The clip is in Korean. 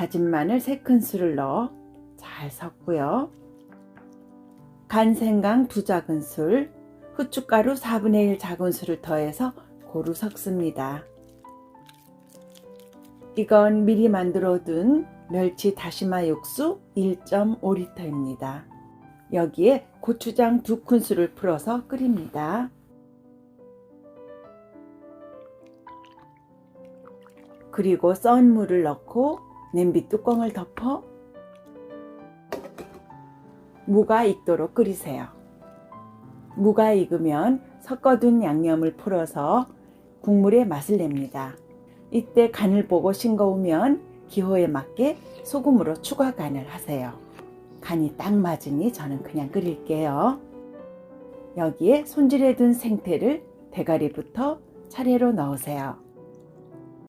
다진 마늘 3큰술을 넣어 잘 섞고요. 간 생강 2작은술, 후춧가루 4분의 1 작은술을 더해서 고루 섞습니다. 이건 미리 만들어 둔 멸치 다시마 육수 1.5리터입니다. 여기에 고추장 2큰술을 풀어서 끓입니다. 그리고 썬 물을 넣고 냄비 뚜껑을 덮어 무가 익도록 끓이세요. 무가 익으면 섞어둔 양념을 풀어서 국물에 맛을 냅니다. 이때 간을 보고 싱거우면 기호에 맞게 소금으로 추가 간을 하세요. 간이 딱 맞으니 저는 그냥 끓일게요. 여기에 손질해둔 생태를 대가리부터 차례로 넣으세요.